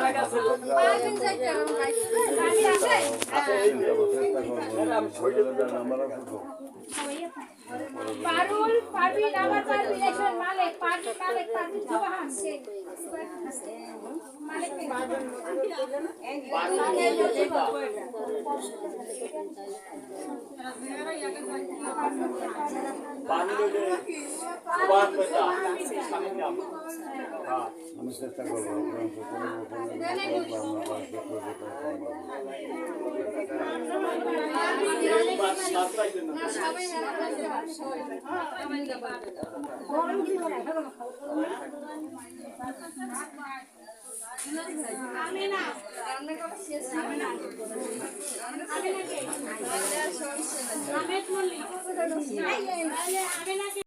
পারবিন পারবেন আমার পারবি পারুল পারবিন আবার পারবিন এখন মালিক পারবিন মালিক পারবিন জোহান। মালিক পানি হ্যাঁ আমি চেষ্টা করব আমি না রান্না করা শেষ হবে না আমি না কে মল্লিক আমি না কে